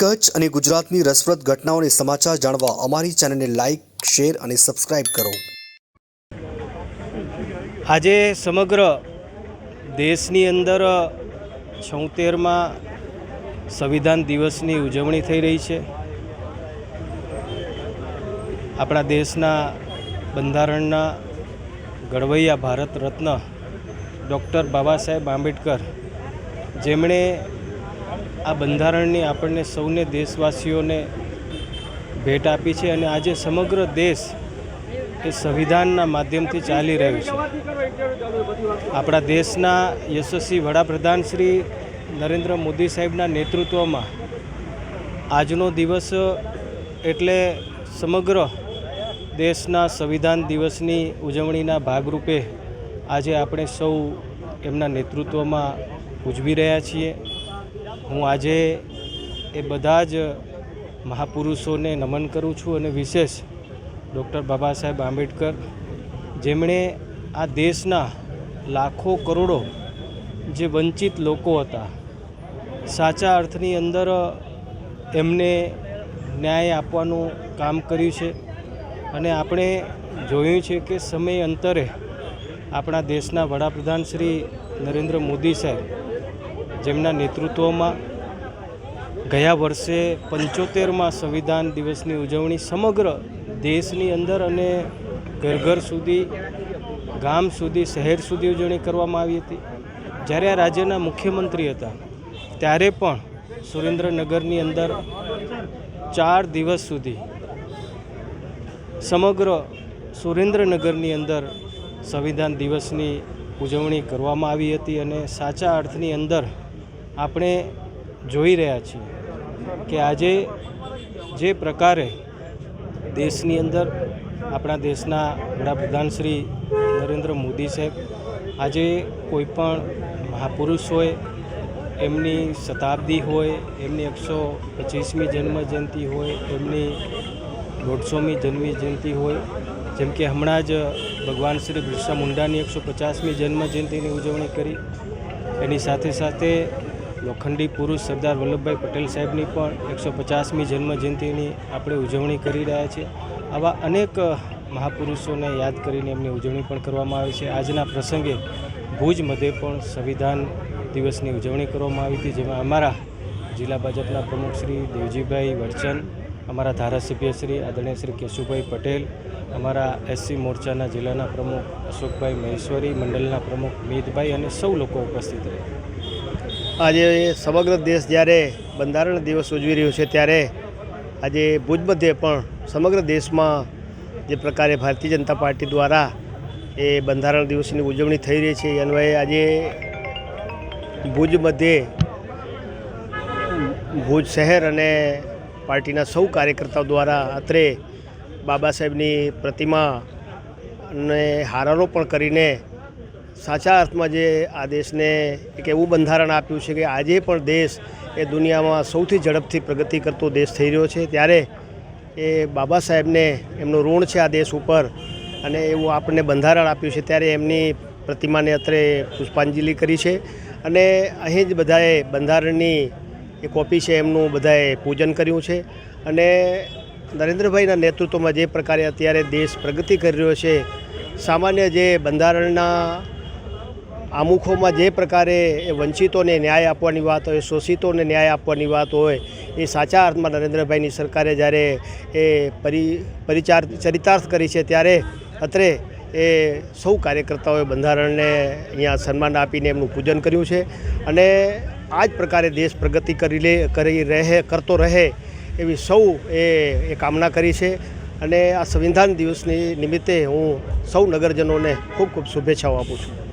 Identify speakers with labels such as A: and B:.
A: કચ્છ અને ગુજરાતની રસપ્રદ ઘટનાઓને સમાચાર જાણવા અમારી ચેનલને લાઇક શેર અને સબસ્ક્રાઇબ કરો.
B: આજે સમગ્ર દેશની અંદર છોતેરમાં સંવિધાન દિવસની ઉજવણી થઈ રહી છે. આપણા દેશના બંધારણના ઘડવૈયા ભારત રત્ન ડૉક્ટર બાબા સાહેબ આંબેડકર, જેમણે આ બંધારણની આપણને સૌને દેશવાસીઓને ભેટ આપી છે અને આજે સમગ્ર દેશ એ સંવિધાનના માધ્યમથી ચાલી રહ્યું છે. આપણા દેશના યશસ્વી વડાપ્રધાન શ્રી નરેન્દ્ર મોદી સાહેબના નેતૃત્વમાં આજનો દિવસ એટલે સમગ્ર દેશના સંવિધાન દિવસની ઉજવણીના ભાગરૂપે આજે આપણે સૌ એમના નેતૃત્વમાં ઉજવી રહ્યા છીએ. હું આજે એ બધા જ મહાપુરુષોને નમન કરું છું અને વિશેષ ડૉક્ટર બાબા સાહેબ આંબેડકર, જેમણે આ દેશના લાખો કરોડો જે વંચિત લોકો હતા, સાચા અર્થની અંદર એમને ન્યાય આપવાનું કામ કર્યું છે અને આપણે જોયું છે કે સમય અંતરે આપણા દેશના વડાપ્રધાન શ્રી નરેન્દ્ર મોદી સાહેબ જેમના નેતૃત્વમાં ગયા વર્ષે પંચોતેરમાં સંવિધાન દિવસની ઉજવણી સમગ્ર દેશની અંદર અને ઘર ઘર સુધી, ગામ સુધી, શહેર સુધી ઉજવણી કરવામાં આવી હતી. જ્યારે આ રાજ્યના મુખ્યમંત્રી હતા, ત્યારે પણ સુરેન્દ્રનગરની અંદર ચાર દિવસ સુધી સમગ્ર સુરેન્દ્રનગરની અંદર સંવિધાન દિવસની ઉજવણી કરવામાં આવી હતી અને સાચા અર્થની અંદર આપણે જોઈ રહ્યા છીએ કે આજે જે પ્રકારે દેશની અંદર આપણા દેશના વડાપ્રધાન શ્રી નરેન્દ્ર મોદી સાહેબ આજે કોઈપણ મહાપુરુષ હોય, એમની શતાબ્દી હોય, એમની એકસો પચીસમી જન્મ જયંતિ હોય, એમની દોઢસોમી જન્મી જયંતિ હોય, જેમ કે હમણાં જ ભગવાન શ્રી બિરસા મુંડાની એકસો પચાસમી જન્મ જયંતિની ઉજવણી કરી, એની સાથે સાથે લોખંડી પુરુષ સરદાર વલ્લભભાઈ પટેલ સાહેબની પણ એકસો પચાસમી જન્મ જયંતિની આપણે ઉજવણી કરી રહ્યા છીએ આવા અનેક મહાપુરુષોને યાદ કરીને એમની ઉજવણી પણ કરવામાં આવે છે. આજના પ્રસંગે ભુજ મધ્યે પણ સંવિધાન દિવસની ઉજવણી કરવામાં આવી હતી, જેમાં અમારા જિલ્લા ભાજપના પ્રમુખ શ્રી દેવજીભાઈ વડચન અમારા ધારાસભ્ય શ્રી આદરણીય શ્રી કેશુભાઈ પટેલ, અમારા એસસી મોરચાના જિલ્લાના પ્રમુખ અશોકભાઈ મહેશ્વરી, મંડળના પ્રમુખ મીતભાઈ અને સૌ લોકો ઉપસ્થિત રહ્યા.
C: આજે સમગ્ર દેશ જ્યારે બંધારણ દિવસ ઉજવી રહ્યો છે, ત્યારે આજે ભુજ મધ્યે પણ સમગ્ર દેશમાં જે પ્રકારે ભારતીય જનતા પાર્ટી દ્વારા એ બંધારણ દિવસની ઉજવણી થઈ રહી છે. અન્વયે આજે ભુજ મધ્યે ભુજ શહેર અને પાર્ટીના સૌ કાર્યકર્તાઓ દ્વારા અત્રે બાબા સાહેબની પ્રતિમાને હારારોપણ કરીને સાચા અર્થમાં જે આ દેશને એક એવું બંધારણ આપ્યું છે કે આજે પણ દેશ એ દુનિયામાં સૌથી ઝડપથી પ્રગતિ કરતો દેશ થઈ રહ્યો છે, ત્યારે એ બાબા સાહેબને એમનું ઋણ છે આ દેશ ઉપર અને એવું આપણને બંધારણ આપ્યું છે, ત્યારે એમની પ્રતિમાને અત્રે પુષ્પાંજલિ કરી છે અને અહીં જ બધાએ બંધારણની એ કોપી છે, એમનું બધાએ પૂજન કર્યું છે અને નરેન્દ્રભાઈના નેતૃત્વમાં જે પ્રકારે અત્યારે દેશ પ્રગતિ કરી રહ્યો છે, સામાન્ય જે બંધારણના આમુખોમાં જે પ્રકારે વંચિતોને ન્યાય આપવાની વાત હોય, શોષિતોને ન્યાય આપવાની વાત હોય, એ સાચા અર્થમાં નરેન્દ્રભાઈની સરકારે જ્યારે એ પરિ, પરિચાર, ચરિતાર્થ કરી છે ત્યારે અત્રે એ સૌ કાર્યકર્તાઓએ બંધારણને અહીંયા સન્માન આપીને એમનું પૂજન કર્યું છે. અને આ જ પ્રકારે દેશ પ્રગતિ કરી લે, કરી રહે, કરતો રહે એવી સૌ એ એ કામના કરી છે. અને આ સંવિધાન દિવસની નિમિત્તે હું સૌ નગરજનોને ખૂબ ખૂબ શુભેચ્છાઓ આપું છું.